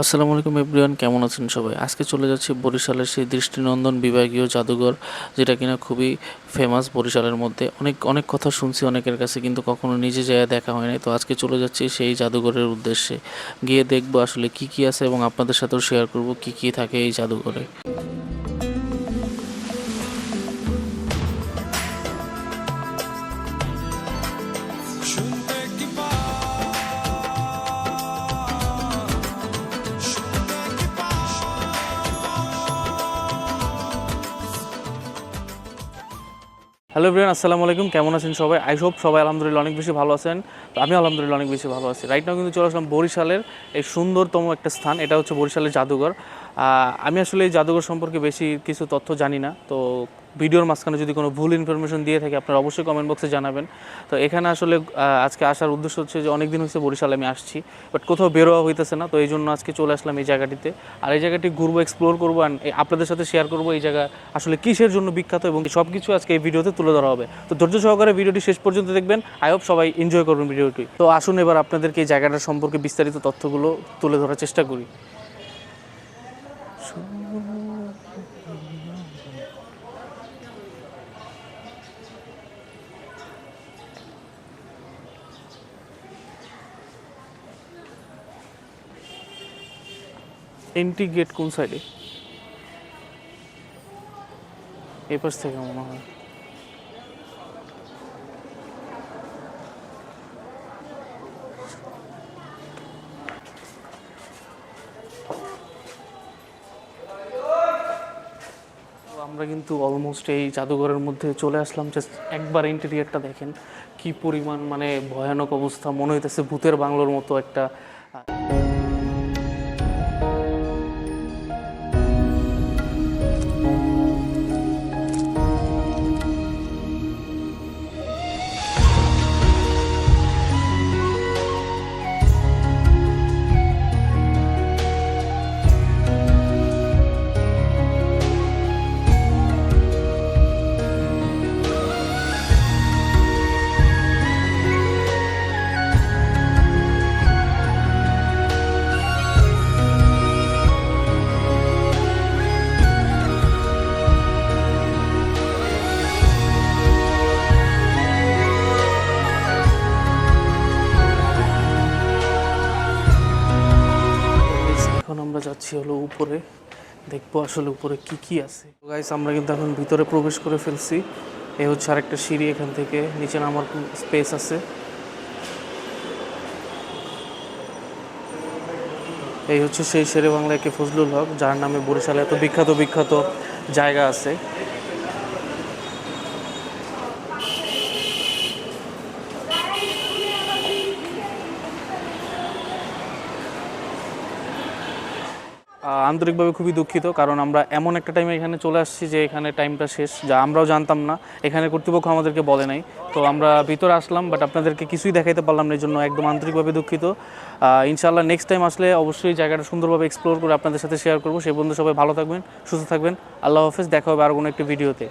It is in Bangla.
আসসালামু আলাইকুম এভরিওয়ান, কেমন আছেন সবাই? আজকে চলে যাচ্ছি বরিশালের সেই দৃষ্টিনন্দন বিভাগীয় জাদুঘর, যেটা কিনা খুবই ফেমাস বরিশালের মধ্যে। অনেক অনেক কথা শুনছি অনেকের কাছে, কিন্তু কখনো নিজে যায় দেখা হয়নি তো আজকে চলে যাচ্ছি সেই জাদুঘরের উদ্দেশ্যে। গিয়ে দেখব আসলে কি কি আছে এবং আপনাদের সাথেও শেয়ার করব কি কি থাকে এই জাদুঘরে। হ্যালো ব্রিয়ান আসসালামু আলাইকুম। কেমন আছেন সবাই? আই হোপ সবাই আলহামদুলিল্লাহ অনেক বেশি ভালো আছেন। তো আমি আলহামদুলিল্লাহ অনেক বেশি ভালো আছি। রাইট নাও কিন্তু চলে আসলাম বরিশালের এই সুন্দরতম একটা স্থান। এটা হচ্ছে বরিশালের জাদুঘর। আমি আসলে এই জাদুঘর সম্পর্কে বেশি কিছু তথ্য জানি না। তো ভিডিওর মাঝখানে যদি কোনো ভুল ইনফরমেশন দিয়ে থাকে, আপনারা অবশ্যই কমেন্ট বক্সে জানাবেন। তো এখানে আসলে আজকে আসার উদ্দেশ্য হচ্ছে যে অনেক দিন হয়েছে বরিশালে আমি আসছি বাট কোথাও বেরোয়া হইতেছে না। তো এই জন্য আজকে চলে আসলাম এই জায়গাটিতে। আর এই জায়গাটি ঘুরবো এক্সপ্লোর করব অ্যান্ড আপনাদের সাথে শেয়ার করব এই জায়গা আসলে কিসের জন্য বিখ্যাত এবং সব কিছু আজকে এই ভিডিওতে তুলে ধরা হবে। তো ধৈর্য সহকারে ভিডিওটি শেষ পর্যন্ত দেখবেন। আই হোপ সবাই এনজয় করবেন ভিডিওটি। তো আসুন এবার আপনাদেরকে এই জায়গাটার সম্পর্কে বিস্তারিত তথ্যগুলো তুলে ধরার চেষ্টা করি। এন্ট্রি গেট কোন সাইডে? এপাশ থেকে মনে হয়। আমরা কিন্তু অলমোস্ট এই জাদুঘরের মধ্যে চলে আসলাম। জাস্ট একবার ইন্টেরিয়ারটা দেখেন। কি পরিমাণ মানে ভয়ানক অবস্থা। মনে হইতেছে ভূতের বাংলোর মতো একটা যাচ্ছি হলো উপরে। দেখব আসলে উপরে কি কি আছে। গাইস আমরা কিন্তু এখন ভিতরে প্রবেশ করে ফেলছি। এই হচ্ছে আরেকটা সিঁড়ি এখান থেকে, নিচে নামার স্পেস আছে। এই হচ্ছে সেই শেরে বাংলা কে ফজলুল হক, যার নামে বরিশালে এত বিখ্যাত বিখ্যাত জায়গা আছে। আন্তরিকভাবে খুবই দুঃখিত, কারণ আমরা এমন একটা টাইমে এখানে চলে আসছি যে এখানে টাইমটা শেষ, যা আমরাও জানতাম না। এখানে কর্তৃপক্ষ আমাদেরকে বলে নাই। তো আমরা ভিতরে আসলাম বাট আপনাদেরকে কিছুই দেখাইতে পারলাম না, এই জন্য একদম আন্তরিকভাবে দুঃখিত। ইনশাআল্লাহ নেক্সট টাইম আসলে অবশ্যই জায়গাটা সুন্দরভাবে এক্সপ্লোর করে আপনাদের সাথে শেয়ার করব। সেই বন্ধু সবাই ভালো থাকবেন, সুস্থ থাকবেন। আল্লাহ হাফেজ, দেখা হবে আর কোনো একটি ভিডিওতে